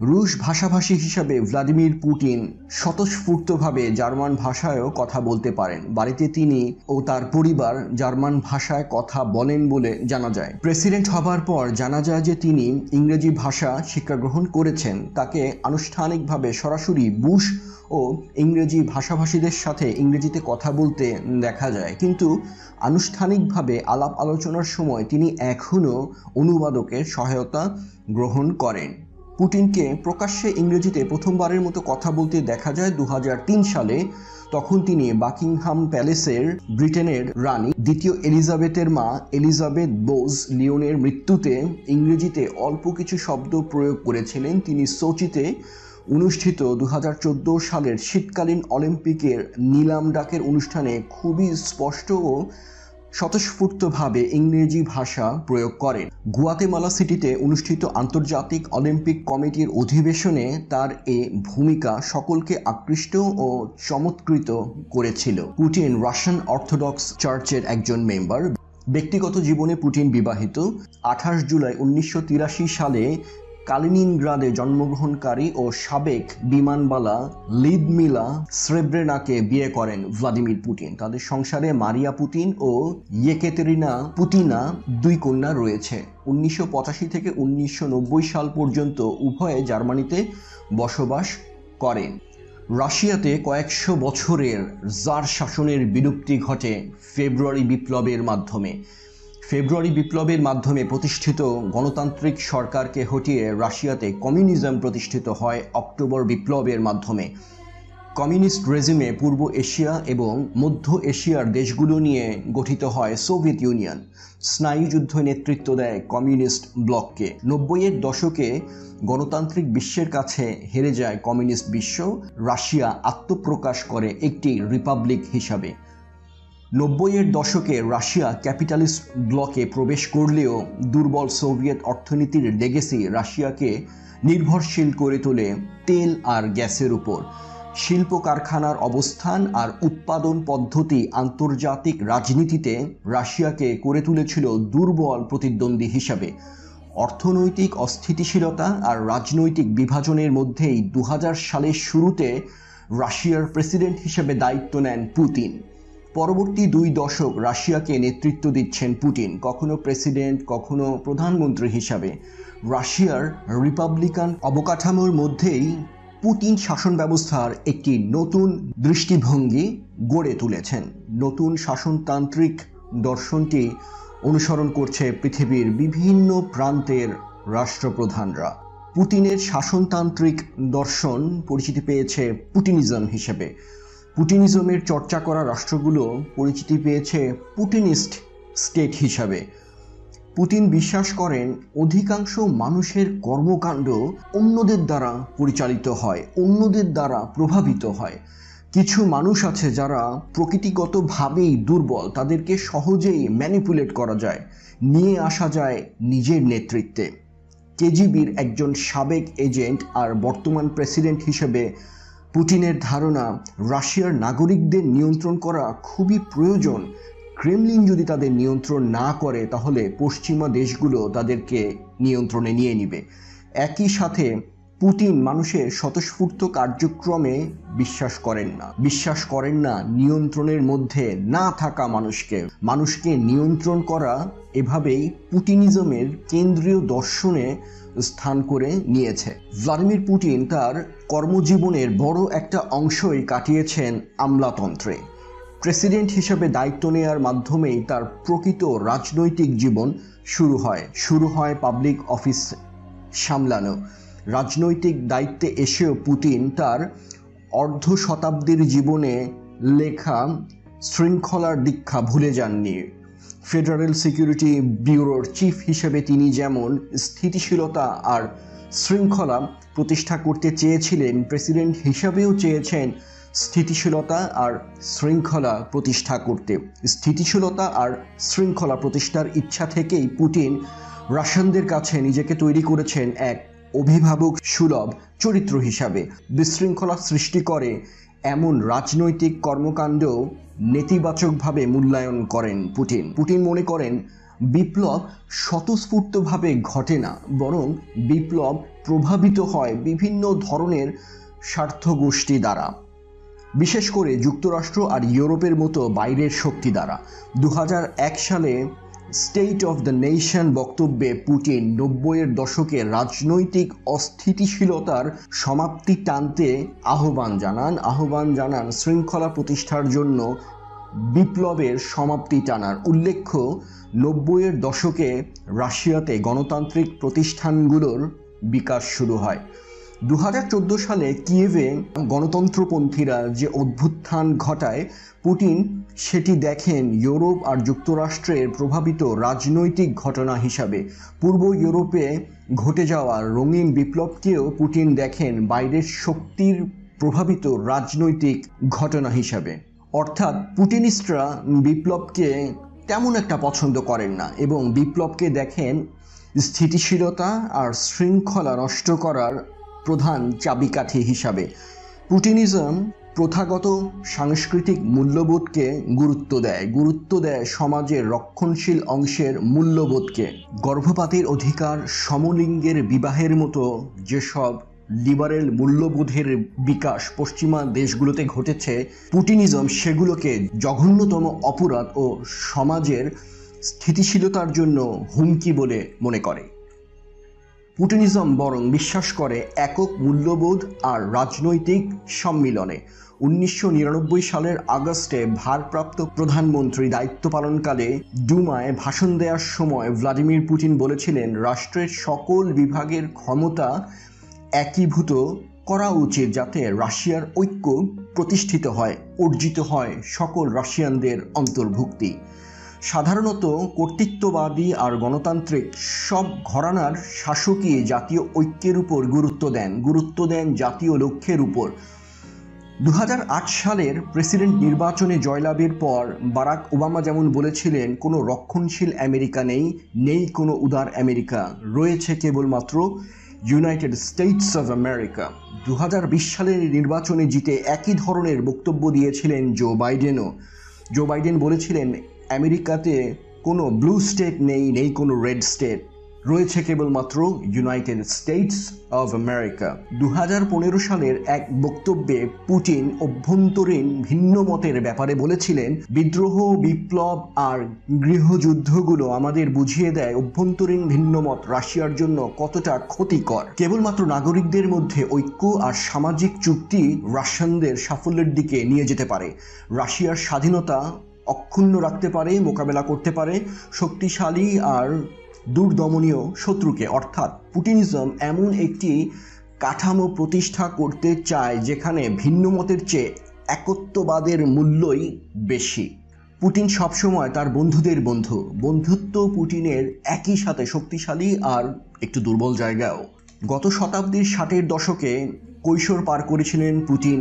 রুশ ভাষাভাষী হিসাবে ভ্লাদিমির পুতিন স্বতঃস্ফূর্তভাবে জার্মান ভাষায়ও কথা বলতে পারেন। বাড়িতে তিনি ও তার পরিবার জার্মান ভাষায় কথা বলেন বলে জানা যায়। প্রেসিডেন্ট হবার পর জানা যায় যে তিনি ইংরেজি ভাষা শিক্ষা গ্রহণ করেছেন। তাকে আনুষ্ঠানিকভাবে সরাসরি বুশ ও ইংরেজি ভাষাভাষীদের সাথে ইংরেজিতে কথা বলতে দেখা যায়। কিন্তু আনুষ্ঠানিকভাবে আলাপ আলোচনার সময় তিনি এখনও অনুবাদকের সহায়তা গ্রহণ করেন। পুতিনকে প্রকাশ্যে ইংরেজিতে প্রথমবারের মতো কথা বলতে দেখা যায় দু হাজার তিন সালে, তখন তিনি বাকিংহাম প্যালেসের ব্রিটেনের রানী, দ্বিতীয় এলিজাবেথের মা এলিজাবেথ বোজ লিওনের মৃত্যুতে ইংরেজিতে অল্প কিছু শব্দ প্রয়োগ করেছিলেন। তিনি সোচিতে অনুষ্ঠিত দু হাজার চোদ্দ সালের শীতকালীন অলিম্পিকের নিলাম ডাকের অনুষ্ঠানে খুবই স্পষ্ট ও স্বতঃস্ফূর্তভাবে ইংরেজি ভাষা প্রয়োগ করেন। গুয়াতেমালা সিটিতে অনুষ্ঠিত আন্তর্জাতিক অলিম্পিক কমিটির অধিবেশনে তার এ ভূমিকা সকলকে আকৃষ্ট ও চমৎকৃত করেছিল। পুটিন রাশিয়ান অর্থোডক্স চার্চের একজন মেম্বার। ব্যক্তিগত জীবনে পুটিন বিবাহিত। আঠাশ জুলাই উনিশশো তিরাশি সালে কালিনিনগ্রাদে জন্মগ্রহণকারী ও সাবেক বিমানবালা লিদমিলা স্রেব্রেনাকে বিয়ে করেন ভ্লাদিমির পুতিন। তাদের সংসারে মারিয়া পুতিন ও ইয়েকেতেরিনা পুতিনা দুই কন্যা রয়েছে। উনিশশো পঁচাশি থেকে উনিশশো নব্বই সাল পর্যন্ত উভয়ে জার্মানিতে বসবাস করেন। রাশিয়াতে কয়েকশো বছরের জার শাসনের বিলুপ্তি ঘটে ফেব্রুয়ারি বিপ্লবের মাধ্যমে। ফেব্রুয়ারি বিপ্লবের মাধ্যমে প্রতিষ্ঠিত গণতান্ত্রিক সরকারকে হটিয়ে রাশিয়াতে কমিউনিজম প্রতিষ্ঠিত হয় অক্টোবর বিপ্লবের মাধ্যমে। কমিউনিস্ট রেজিমে পূর্ব এশিয়া এবং মধ্য এশিয়ার দেশগুলো নিয়ে গঠিত হয় সোভিয়েত ইউনিয়ন। স্নায়ুযুদ্ধ নেতৃত্ব দেয় কমিউনিস্ট ব্লককে। নব্বইয়ের দশকে গণতান্ত্রিক বিশ্বের কাছে হেরে যায় কমিউনিস্ট বিশ্ব। রাশিয়া আত্মপ্রকাশ করে একটি রিপাবলিক হিসাবে। নব্বইয়ের দশকে রাশিয়া ক্যাপিটালিস্ট ব্লকে প্রবেশ করলেও দুর্বল সোভিয়েত অর্থনীতির লেগেসি রাশিয়াকে নির্ভরশীল করে তোলে তেল আর গ্যাসের উপর। শিল্প কারখানার অবস্থান আর উৎপাদন পদ্ধতি আন্তর্জাতিক রাজনীতিতে রাশিয়াকে করে তুলেছিল দুর্বল প্রতিদ্বন্দ্বী হিসাবে। অর্থনৈতিক অস্থিতিশীলতা আর রাজনৈতিক বিভাজনের মধ্যেই দু হাজার সালের শুরুতে রাশিয়ার প্রেসিডেন্ট হিসেবে দায়িত্ব নেন পুতিন। পরবর্তী দুই দশক রাশিয়াকে নেতৃত্ব দিচ্ছেন পুতিন, কখনো প্রেসিডেন্ট, কখনো প্রধানমন্ত্রী হিসাবে। রাশিয়ার রিপাবলিকান অবকাঠামোর মধ্যেই পুতিন শাসন ব্যবস্থার একটি নতুন দৃষ্টিভঙ্গি গড়ে তুলেছেন। নতুন শাসনতান্ত্রিক দর্শনটি অনুসরণ করছে পৃথিবীর বিভিন্ন প্রান্তের রাষ্ট্রপ্রধানরা। পুতিনের শাসনতান্ত্রিক দর্শন পরিচিতি পেয়েছে পুটিনিজম হিসেবে। পুটিনিজমের চর্চা করা রাষ্ট্রগুলো পরিচিতি পেয়েছে পুটিনিস্ট স্টেট হিসাবে। পুতিন বিশ্বাস করেন, অধিকাংশ মানুষের কর্মকাণ্ড অন্যদের দ্বারা পরিচালিত হয়, অন্যদের দ্বারা প্রভাবিত হয়। কিছু মানুষ আছে যারা প্রকৃতিগতভাবেই দুর্বল, তাদেরকে সহজেই ম্যানিপুলেট করা যায়, নিয়ে আসা যায় নিজের নেতৃত্বে। কেজিবির একজন সাবেক এজেন্ট আর বর্তমান প্রেসিডেন্ট হিসেবে পুতিনের ধারণা, রাশিয়ার নাগরিকদের নিয়ন্ত্রণ করা খুবই প্রয়োজন। ক্রেমলিন যদি তাদের নিয়ন্ত্রণ না করে, তাহলে পশ্চিমা দেশগুলো তাদেরকে নিয়ন্ত্রণে নিয়ে নিবে। একই সাথে, পুতিন মানুষের স্বতঃস্ফূর্ত কার্যক্রমে বিশ্বাস করেন না। বিশ্বাস করেন না নিয়ন্ত্রণের মধ্যে না থাকা মানুষকে। মানুষকে নিয়ন্ত্রণ করা এভাবেই পুটিনিজমের কেন্দ্রীয় দর্শনে স্থান করে নিয়েছে। ভ্লাদিমির পুতিন তার কর্মজীবনের বড় একটা অংশই কাটিয়েছেন আমলাতন্ত্রে। প্রেসিডেন্ট হিসেবে দায়িত্ব নেওয়ার মাধ্যমেই তার প্রকৃত রাজনৈতিক জীবন শুরু হয়। শুরু হয় পাবলিক অফিস সামলানো। রাজনৈতিক দায়িত্বে এসেও পুতিন তার অর্ধ শতাব্দীর জীবনে লেখা শৃঙ্খলার দীক্ষা ভুলে যাননি। ফেডারেল সিকিউরিটি ব্যুরোর চিফ হিসেবে তিনি যেমন স্থিতিশীলতা আর শৃঙ্খলা প্রতিষ্ঠা করতে চেয়েছিলেন, প্রেসিডেন্ট হিসাবেও চেয়েছেন স্থিতিশীলতা আর শৃঙ্খলা প্রতিষ্ঠা করতে। স্থিতিশীলতা আর শৃঙ্খলা প্রতিষ্ঠার ইচ্ছা থেকেই পুতিন রাশিয়ানদের কাছে নিজেকে তৈরি করেছেন এক অভিভাবক সুলভ চরিত্র হিসাবে। বিশৃঙ্খলা সৃষ্টি করে এমন রাজনৈতিক কর্মকাণ্ড নেতিবাচকভাবে মূল্যায়ন করেন পুটিন পুটিন মনে করেন, বিপ্লব স্বতঃস্ফূর্তভাবে ঘটে না, বরং বিপ্লব প্রভাবিত হয় বিভিন্ন ধরনের স্বার্থগোষ্ঠী দ্বারা, বিশেষ করে যুক্তরাষ্ট্র আর ইউরোপের মতো বাইরের শক্তি দ্বারা। দু হাজার এক সালে স্টেট অফ দ্য নেশন বক্তব্যে পুতিন নব্বইয়ের দশকে রাজনৈতিক অস্থিতিশীলতার সমাপ্তি টানতে আহ্বান জানান। আহ্বান জানান শৃঙ্খলা প্রতিষ্ঠার জন্য বিপ্লবের সমাপ্তি টানার। উল্লেখ্য, নব্বইয়ের দশকে রাশিয়াতে গণতান্ত্রিক প্রতিষ্ঠানগুলোর বিকাশ শুরু হয়। দু হাজার চোদ্দ সালে কিয়েভে গণতন্ত্রপন্থীরা যে অভ্যুত্থান ঘটায়, পুতিন সেটি দেখেন ইউরোপ আর যুক্তরাষ্ট্রের প্রভাবিত রাজনৈতিক ঘটনা হিসাবে। পূর্ব ইউরোপে ঘটে যাওয়া রঙিন বিপ্লবকেও পুতিন দেখেন বাইরের শক্তির প্রভাবিত রাজনৈতিক ঘটনা হিসাবে। অর্থাৎ পুটিনিস্টরা বিপ্লবকে তেমন একটা পছন্দ করেন না এবং বিপ্লবকে দেখেন স্থিতিশীলতা আর শৃঙ্খলা নষ্ট করার প্রধান চাবিকাঠি হিসাবে। পুটিনিজম প্রথাগত সাংস্কৃতিক মূল্যবোধকে গুরুত্ব দেয়। গুরুত্ব দেয় সমাজের রক্ষণশীল অংশের মূল্যবোধকে। গর্ভপাতের অধিকার সমলিঙ্গের বিবাহের মতো যেসব লিবারেল মূল্যবোধের বিকাশ পশ্চিমা দেশগুলোতে ঘটেছে, পুটিনিজম সেগুলোকে জঘন্যতম অপরাধ ও সমাজের স্থিতিশীলতার জন্য হুমকি বলে মনে করে। পুটিনিজম বরং বিশ্বাস করে একক মূল্যবোধ আর রাজনৈতিক সম্মিলনে। উনিশশো নিরানব্বই সালের আগস্টে ভারপ্রাপ্ত প্রধানমন্ত্রী দায়িত্ব পালনকালে ডুমায় ভাষণ দেওয়ার সময় ভ্লাদিমির পুতিন বলেছিলেন, রাষ্ট্রের সকল বিভাগের ক্ষমতা একীভূত করা উচিত যাতে রাশিয়ার ঐক্য প্রতিষ্ঠিত হয়, অর্জিত হয় সকল রাশিয়ানদের অন্তর্ভুক্তি। সাধারণত কর্তৃত্ববাদী আর গণতান্ত্রিক সব ঘরানার শাসকই জাতীয় ঐক্যের উপর গুরুত্ব দেন গুরুত্ব দেন জাতীয় লক্ষ্যের উপর। দু হাজার আট সালের প্রেসিডেন্ট নির্বাচনে জয়লাভের পর বারাক ওবামা যেমন বলেছিলেন, কোনো রক্ষণশীল আমেরিকা নেই নেই কোনো উদার আমেরিকা। রয়েছে কেবলমাত্র ইউনাইটেড স্টেটস অফ আমেরিকা। দু হাজার বিশ সালের নির্বাচনে জিতে একই ধরনের বক্তব্য দিয়েছিলেন জো বাইডেনও। জো বাইডেন বলেছিলেন আমেরিকাতে কোনো ব্লু স্টেট নেই নেই কোনো রেড স্টেট রয়েছে কেবলমাত্র ইউনাইটেড স্টেটস অফ আমেরিকা দু হাজার পনেরো সালের এক বক্তব্যে পুটিন অভ্যন্তরীণ ভিন্ন মতের ব্যাপারে বলেছিলেন, বিদ্রোহ, বিপ্লব আর গৃহযুদ্ধগুলো আমাদের বুঝিয়ে দেয় অভ্যন্তরীণ ভিন্নমত রাশিয়ার জন্য কতটা ক্ষতিকর। কেবলমাত্র নাগরিকদের মধ্যে ঐক্য আর সামাজিক চুক্তি রাশিয়ানদের সাফল্যের দিকে নিয়ে যেতে পারে। রাশিয়ার স্বাধীনতা অক্ষুণ্ণ রাখতে পারে, মোকাবেলা করতে পারে, শক্তিশালী আর দুর্দমনীয় শত্রুকে। অর্থাৎ পুটিনিজম এমন একটি কাঠামো প্রতিষ্ঠা করতে চায় যেখানে ভিন্ন মতের চেয়ে একত্ববাদের মূল্যই বেশি। পুটিন সবসময় তার বন্ধুদের বন্ধু। বন্ধুত্ব পুটিনের একই সাথে শক্তিশালী আর একটু দুর্বল জায়গাও গত শতাব্দীর ষাটের দশকে কৈশোর পার করেছিলেন পুতিন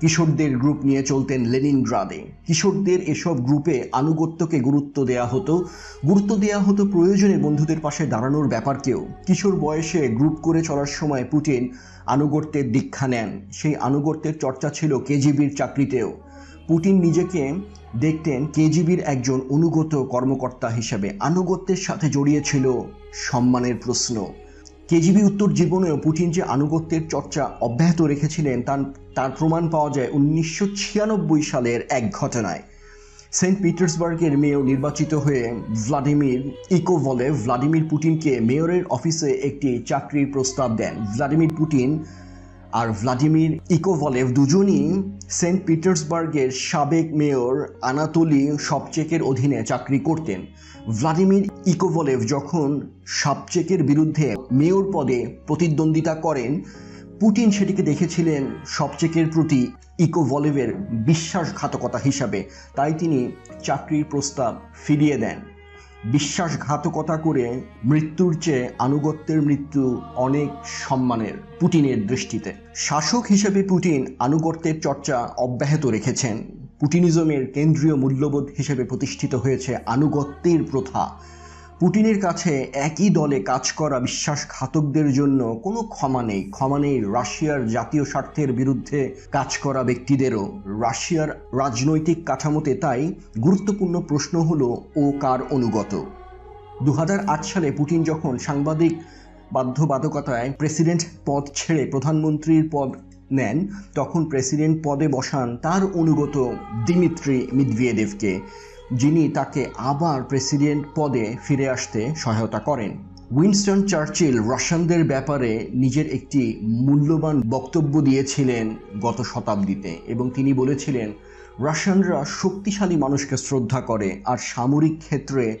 কিশোরদের গ্রুপ নিয়ে চলতেন লেনিন লেনিনগ্রাদে। কিশোরদের এসব গ্রুপে আনুগত্যকে গুরুত্ব দেয়া হতো। গুরুত্ব দেয়া হতো প্রয়োজনে বন্ধুদের পাশে দাঁড়ানোর ব্যাপারকেও কিশোর বয়সে গ্রুপ করে চলার সময় পুটিন আনুগত্যের দীক্ষা নেন। সেই আনুগত্যের চর্চা ছিল কেজিবির চাকরিতেও। পুটিন নিজেকে দেখতেন কেজিবির একজন অনুগত কর্মকর্তা হিসেবে। আনুগত্যের সাথে জড়িয়ে ছিল সম্মানের প্রশ্ন। কেজিবি উত্তর জীবনেও পুটিন যে আনুগত্যের চর্চা অব্যাহত রেখেছিলেন, তার তার প্রমাণ পাওয়া যায় উনিশশো ছিয়ানব্বই সালের এক ঘটনায়। সেন্ট পিটার্সবার্গের মেয়র নির্বাচিত হয়ে ভ্লাদিমির বলে ভ্লাদিমির পুটিনকে মেয়রের অফিসে একটি চাকরির প্রস্তাব দেন। ভ্লাদিমির পুতিন আর ভ্লাদিমির ইকোভলেভ দুজনই সেন্ট পিটার্সবার্গের সাবেক মেয়র আনাতোলি সবচেকের অধীনে চাকরি করতেন। ভ্লাদিমির ইকোভলেভ যখন সাবচেকের বিরুদ্ধে মেয়র পদে প্রতিদ্বন্দ্বিতা করেন, পুতিন সেটিকে দেখেছিলেন সবচেকের প্রতি ইকোভলেভের বিশ্বাসঘাতকতা হিসাবে। তাই তিনি চাকরির প্রস্তাব ফিরিয়ে দেন। বিশ্বাসঘাতকতা করে মৃত্যুর চেয়ে আনুগত্যের মৃত্যু অনেক সম্মানের পুটিনের দৃষ্টিতে। শাসক হিসেবে পুটিন আনুগত্যের চর্চা অব্যাহত রেখেছেন। পুটিনিজমের কেন্দ্রীয় মূল্যবোধ হিসেবে প্রতিষ্ঠিত হয়েছে আনুগত্যের প্রথা। পুটিনের কাছে একই দলে কাজ করা বিশ্বাসঘাতকদের জন্য কোনো ক্ষমা নেই। ক্ষমা নেই রাশিয়ার জাতীয় স্বার্থের বিরুদ্ধে কাজ করা ব্যক্তিদেরও। রাশিয়ার রাজনৈতিক কাঠামোতে তাই গুরুত্বপূর্ণ প্রশ্ন হলো, ও কার অনুগত? দু হাজার আট সালে পুটিন যখন সাংবাদিক বাধ্যবাধকতায় প্রেসিডেন্ট পদ ছেড়ে প্রধানমন্ত্রীর পদ নেন, তখন প্রেসিডেন্ট পদে বসান তার অনুগত দিমিত্রি মিদভিয়েদেভকে। যিনি তাকে আবার প্রেসিডেন্ট পদে ফিরে আসতে সহায়তা করেন। উইনস্টন চার্চিল রাশিয়ানদের ব্যাপারে নিজের একটি মূল্যবান বক্তব্য দিয়েছিলেন গত শতাব্দীতে এবং তিনি বলেছিলেন রাশিয়ানরা শক্তিশালী মানুষকে শ্রদ্ধা করে আর সামরিক ক্ষেত্রে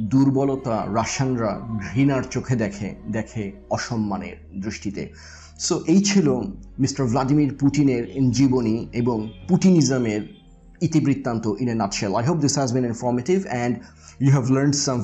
দুর্বলতা রাশিয়ানরা ঘৃণার চোখে দেখে দেখে অসম্মানের দৃষ্টিতে। সো এই ছিল মিস্টার ভ্লাদিমির পুটিনের জীবনী এবং পুটিনিজমের Itibritanto, in a nutshell. I hope this has been informative and you have learned some